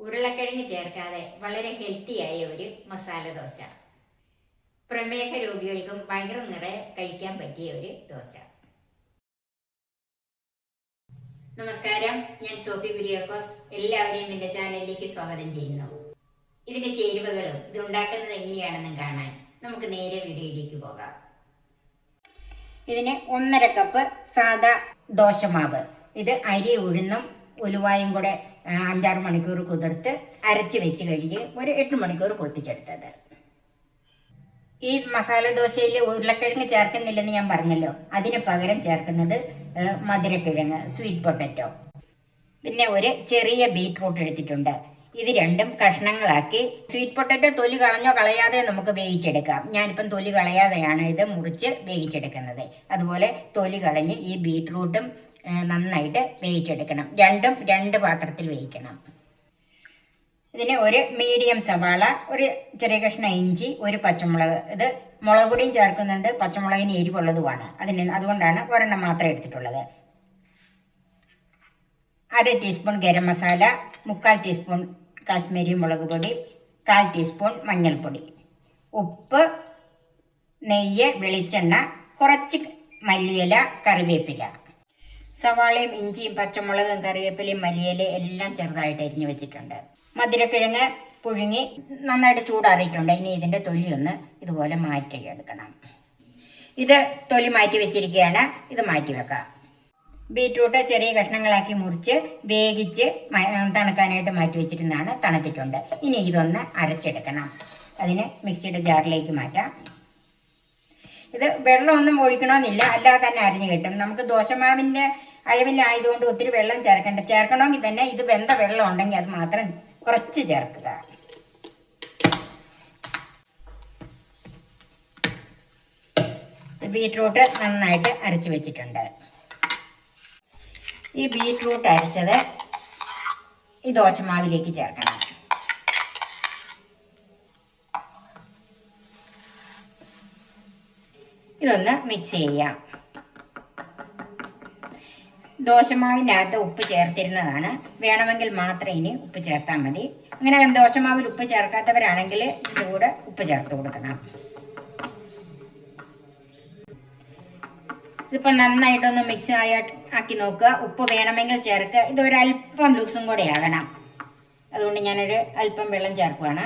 ഉരുളക്കിഴങ്ങ് ചേർക്കാതെ വളരെ ഹെൽത്തിയായ ഒരു മസാല ദോശ. പ്രമേഹ രോഗികൾക്കും ഭയങ്കര നിറയെ കഴിക്കാൻ പറ്റിയ ഒരു ദോശ. നമസ്കാരം. ഞാൻ സോഫി കുര്യാക്കോസ്. എല്ലാവരെയും എന്റെ ചാനലിലേക്ക് സ്വാഗതം ചെയ്യുന്നു. ഇതിന്റെ ചേരുവകളും ഇത് ഉണ്ടാക്കുന്നത് എങ്ങനെയാണെന്നും കാണാൻ നമുക്ക് നേരെ വീഡിയോയിലേക്ക് പോകാം. ഇതിന് ഒന്നര കപ്പ് സാദാ ദോശമാവ്. ഇത് അരി ഉഴുന്നും ഉലുവായും കൂടെ അഞ്ചാറ് മണിക്കൂർ കുതിർത്ത് അരച്ച് വെച്ച് കഴിഞ്ഞ് ഒരു എട്ട് മണിക്കൂർ പൊട്ടിച്ചെടുത്തത് ഈ മസാല ദോശയിൽ ഉരുളക്കിഴങ്ങ് ചേർക്കുന്നില്ലെന്ന് ഞാൻ പറഞ്ഞല്ലോ. അതിന് പകരം ചേർക്കുന്നത് മധുരക്കിഴങ്ങ് സ്വീറ്റ് പൊട്ടറ്റോ പിന്നെ ഒരു ചെറിയ ബീറ്റ്റൂട്ട് എടുത്തിട്ടുണ്ട്. ഇത് രണ്ടും കഷ്ണങ്ങളാക്കി. സ്വീറ്റ് പൊട്ടറ്റോ തൊലി കളഞ്ഞോ കളയാതെ നമുക്ക് വേവിച്ചെടുക്കാം. ഞാനിപ്പം തൊലി കളയാതെയാണ് ഇത് മുറിച്ച് വേവിച്ചെടുക്കുന്നത്. അതുപോലെ തൊലി കളഞ്ഞ് ഈ ബീറ്റ്റൂട്ടും നന്നായിട്ട് വേവിച്ചെടുക്കണം. രണ്ടും രണ്ട് പാത്രത്തിൽ വേവിക്കണം. ഇതിന് ഒരു മീഡിയം സവാള ഒരു ചെറിയ കഷ്ണം ഇഞ്ചി ഒരു പച്ചമുളക്. ഇത് മുളക് പൊടിയും ചേർക്കുന്നുണ്ട്. പച്ചമുളകിന് എരിവുള്ളതുമാണ്. അതിന് അതുകൊണ്ടാണ് ഒരെണ്ണം മാത്രം എടുത്തിട്ടുള്ളത്. അര ടീസ്പൂൺ ഗരം മസാല മുക്കാൽ ടീസ്പൂൺ കാശ്മീരി മുളക് പൊടി കാൽ ടീസ്പൂൺ മഞ്ഞൾപ്പൊടി. ഉപ്പ് നെയ്യ് വെളിച്ചെണ്ണ കുറച്ച് മല്ലിയില കറിവേപ്പില. സവാളയും ഇഞ്ചിയും പച്ചമുളകും കറിവേപ്പിലയും മല്ലിയില എല്ലാം ചെറുതായിട്ട് അരിഞ്ഞു വെച്ചിട്ടുണ്ട്. മധുരക്കിഴങ്ങ് പുഴുങ്ങി നന്നായിട്ട് ചൂടാറിയിട്ടുണ്ട്. ഇനി ഇതിന്റെ തൊലി ഒന്ന് ഇതുപോലെ മാറ്റി എടുക്കണം ഇത് തൊലി മാറ്റി വെച്ചിരിക്കുകയാണ്. ഇത് മാറ്റി വെക്കാം. ബീറ്റ്റൂട്ട് ചെറിയ കഷ്ണങ്ങളാക്കി മുറിച്ച് വേവിച്ച് തണുക്കാനായിട്ട് മാറ്റി വെച്ചിരുന്നതാണ് തണുത്തിട്ടുണ്ട്. ഇനി ഇതൊന്ന് അരച്ചെടുക്കണം. അതിന് മിക്സിയുടെ ജാറിലേക്ക് മാറ്റാം. ഇത് വെള്ളമൊന്നും ഒഴിക്കണമെന്നില്ല. അല്ലാതെ തന്നെ അരിഞ്ഞു കിട്ടും. നമുക്ക് ദോശമാവിന്റെ അയവിലായതുകൊണ്ട് ഒത്തിരി വെള്ളം ചേർക്കണ്ട. ചേർക്കണമെങ്കിൽ തന്നെ ഇത് വെന്ത വെള്ളം ഉണ്ടെങ്കിൽ അത് മാത്രം കുറച്ച് ചേർക്കുക. ബീറ്റ്റൂട്ട് നന്നായിട്ട് അരച്ച് വെച്ചിട്ടുണ്ട്. ഈ ബീറ്റ്റൂട്ട് അരച്ചത് ഈ ദോശമാവിലേക്ക് ചേർക്കണം. ഇതൊന്ന് മിക്സ് ചെയ്യാം. ദോശമാവിനകത്ത് ഉപ്പ് ചേർത്തിരുന്നതാണ്. വേണമെങ്കിൽ മാത്രം ഇനി ഉപ്പ് ചേർത്താൽ മതി. അങ്ങനെ ദോശമാവിൽ ഉപ്പ് ചേർക്കാത്തവരാണെങ്കിൽ ഇതിന്റെ ഉപ്പ് ചേർത്ത് കൊടുക്കണം. ഇതിപ്പോൾ നന്നായിട്ടൊന്ന് മിക്സ് ആയി ആക്കി നോക്കുക. ഉപ്പ് വേണമെങ്കിൽ ചേർക്കുക. ഇത് ഒരല്പം ലൂസും കൂടെ ആകണം. അതുകൊണ്ട് ഞാനൊരു അല്പം വെള്ളം ചേർക്കുവാണ്.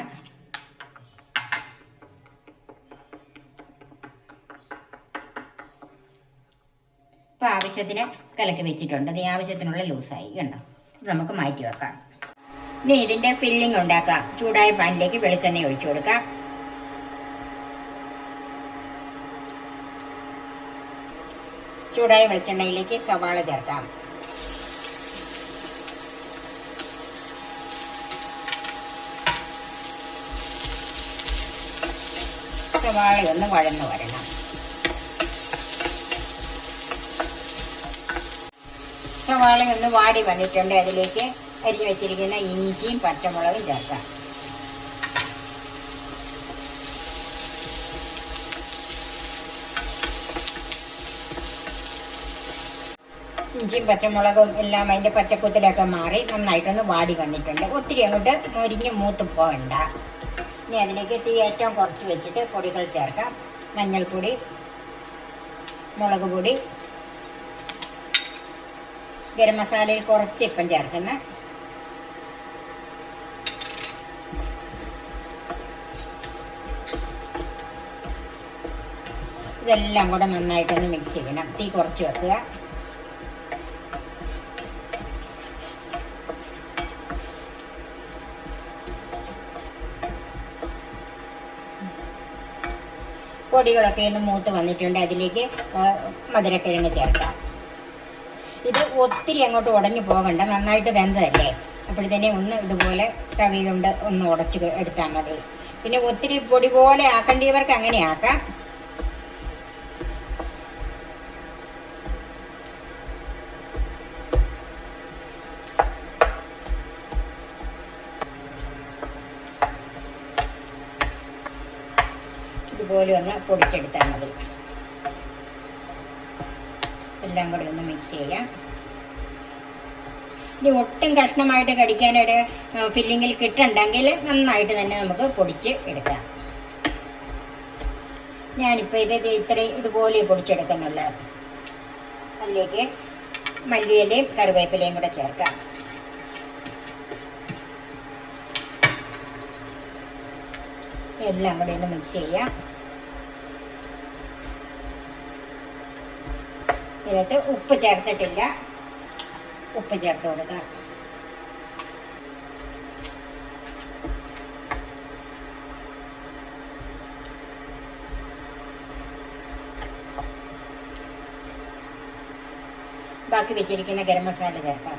ഇപ്പോൾ ആവശ്യത്തിന് കലക്കി വെച്ചിട്ടുണ്ട്. ഇത് ആവശ്യത്തിനുള്ള ലൂസായി കണ്ടോ? ഇത് നമുക്ക് മാറ്റി വെക്കാം. ഇനി ഇതിന്റെ ഫില്ലിംഗ് ഉണ്ടാക്കാം. ചൂടായ പാനിലേക്ക് വെളിച്ചെണ്ണ ഒഴിച്ചു കൊടുക്കാം. ചൂടായ വെളിച്ചെണ്ണയിലേക്ക് സവാള ചേർക്കാം. സവാള ഒന്ന് വഴന്നു വരണം. സവാള ഒന്ന് വാടി വന്നിട്ടുണ്ട്. അതിലേക്ക് അരിഞ്ഞു വെച്ചിരിക്കുന്ന ഇഞ്ചിയും പച്ചമുളകും ചേർക്കാം. ഇഞ്ചിയും പച്ചമുളകും എല്ലാം അതിന്റെ പച്ചക്കുത്തിലൊക്കെ മാറി നന്നായിട്ടൊന്ന് വാടി വന്നിട്ടുണ്ട്. ഒത്തിരി അങ്ങോട്ട് മുരിഞ്ഞ് മൂത്ത് പോകണ്ട. ഇനി അതിലേക്ക് തീ ഏറ്റവും കുറച്ച് വെച്ചിട്ട് പൊടികൾ ചേർക്കാം. മഞ്ഞൾപ്പൊടി മുളക് പൊടി ഗരം മസാലയിൽ കുറച്ച് ഇപ്പം ചേർക്കുന്ന ഇതെല്ലാം കൂടെ നന്നായിട്ടൊന്ന് മിക്സ് ചെയ്യണം. തീ കുറച്ച് വെക്കുക. പൊടികളൊക്കെ ഒന്ന് മൂത്ത് വന്നിട്ടുണ്ട്. അതിലേക്ക് മധുരക്കിഴങ്ങ് ചേർക്കാം. ഇത് ഒത്തിരി അങ്ങോട്ട് ഉടഞ്ഞു പോകണ്ട നന്നായിട്ട് വെന്തതല്ലേ? അപ്പോഴത്തേനെ ഒന്ന് ഇതുപോലെ തവി കൊണ്ട് ഒന്ന് ഉടച്ച് എടുത്താൽ മതി. പിന്നെ ഒത്തിരി പൊടി പോലെ ആക്കേണ്ടിയവർക്ക് അങ്ങനെ ആക്കാം. ഇതുപോലെ ഒന്ന് പൊടിച്ചെടുത്താൽ മതി. എല്ലാം കൂടി ഒന്ന് മിക്സ് ചെയ്യാം. ഇനി ഒട്ടും കഷ്ണമായിട്ട് കടിക്കാനൊരു ഫില്ലിങ്ങിൽ കിട്ടണ്ടെങ്കിൽ നന്നായിട്ട് തന്നെ നമുക്ക് പൊടിച്ച് എടുക്കാം. ഞാനിപ്പോൾ ഇത് ഇത്രയും ഇതുപോലെ പൊടിച്ചെടുക്കുന്നുള്ളൂ. അതിലേക്ക് മല്ലിയിലയും കറിവേപ്പിലയും കൂടെ ചേർക്കാം. എല്ലാം കൂടി ഒന്ന് മിക്സ് ചെയ്യാം. ഇതിനകത്ത് ഉപ്പ് ചേർത്തിട്ടില്ല. ഉപ്പ് ചേർത്ത് കൊടുക്കാം. ബാക്കി വെച്ചിരിക്കുന്ന ഗരം മസാല ചേർക്കാം.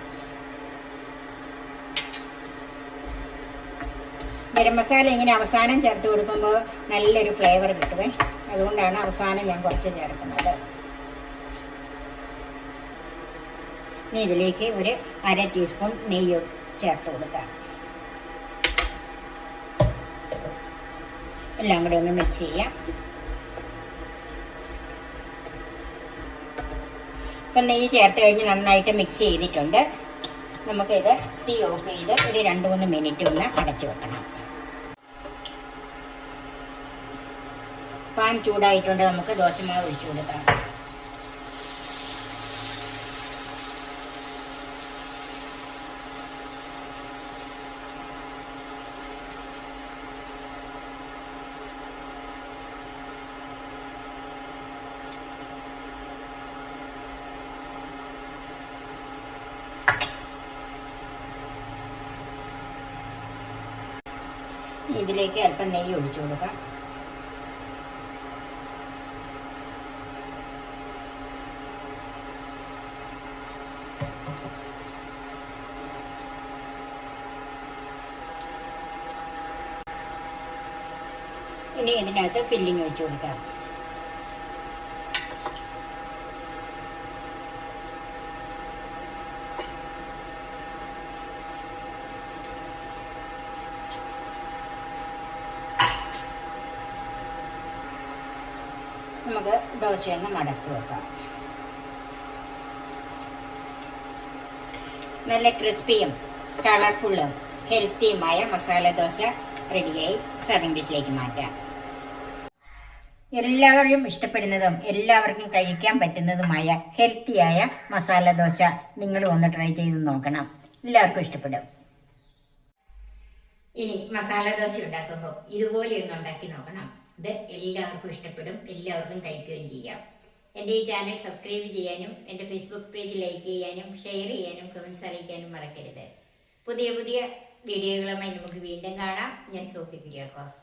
ഗരം മസാല ഇങ്ങനെ അവസാനം ചേർത്ത് കൊടുക്കുമ്പോൾ നല്ലൊരു ഫ്ലേവർ കിട്ടുമേ. അതുകൊണ്ടാണ് അവസാനം ഞാൻ കുറച്ച് ചേർക്കുന്നത്. ഇനി ഇതിലേക്ക് ഒരു അര ടീസ്പൂൺ നെയ്യ് ചേർത്ത് കൊടുക്കാം. എല്ലാം കൂടെ ഒന്ന് മിക്സ് ചെയ്യാം. ഇപ്പം നെയ്യ് ചേർത്ത് കഴിഞ്ഞ് നന്നായിട്ട് മിക്സ് ചെയ്തിട്ടുണ്ട്. നമുക്കിത് തീ ഓഫ് ചെയ്ത് ഒരു രണ്ട് മൂന്ന് മിനിറ്റ് ഒന്ന് അടച്ചു വെക്കണം. പാൻ ചൂടായിട്ടുണ്ട് നമുക്ക് ദോശമാവ് ഒഴിച്ചു കൊടുക്കാം. ഇതിലേക്ക് അല്പം നെയ്യ് ഒഴിച്ചു കൊടുക്കാം. ഇനി ഇതിനകത്ത് ഫില്ലിങ് വെച്ച് കൊടുക്കാം. നമുക്ക് ദോശയൊന്ന് മടക്കി വെക്കാം. നല്ല ക്രിസ്പിയും കളർഫുള്ളും ഹെൽത്തിയുമായ മസാല ദോശ റെഡിയായി സർവിംഗ് ഡിഷിലേക്ക് മാറ്റാം. എല്ലാവരും ഇഷ്ടപ്പെടുന്നതും എല്ലാവർക്കും കഴിക്കാൻ പറ്റുന്നതുമായ ഹെൽത്തിയായ മസാല ദോശ നിങ്ങൾ ഒന്ന് ട്രൈ ചെയ്ത് നോക്കണം. എല്ലാവർക്കും ഇഷ്ടപ്പെടും. ഇനി മസാല ദോശ ഉണ്ടാക്കുമ്പോൾ ഇതുപോലെ ഒന്ന് ഉണ്ടാക്കി നോക്കണം. ഇത് എല്ലാവർക്കും ഇഷ്ടപ്പെടും എല്ലാവർക്കും കഴിക്കുകയും ചെയ്യാം. എന്റെ ഈ ചാനൽ സബ്സ്ക്രൈബ് ചെയ്യാനും എന്റെ ഫേസ്ബുക്ക് പേജ് ലൈക്ക് ചെയ്യാനും ഷെയർ ചെയ്യാനും കമൻസ് അറിയിക്കാനും മറക്കരുത്. പുതിയ പുതിയ വീഡിയോകളുമായി നമുക്ക് വീണ്ടും കാണാം. ഞാൻ സോഫി കുര്യാക്കോസ്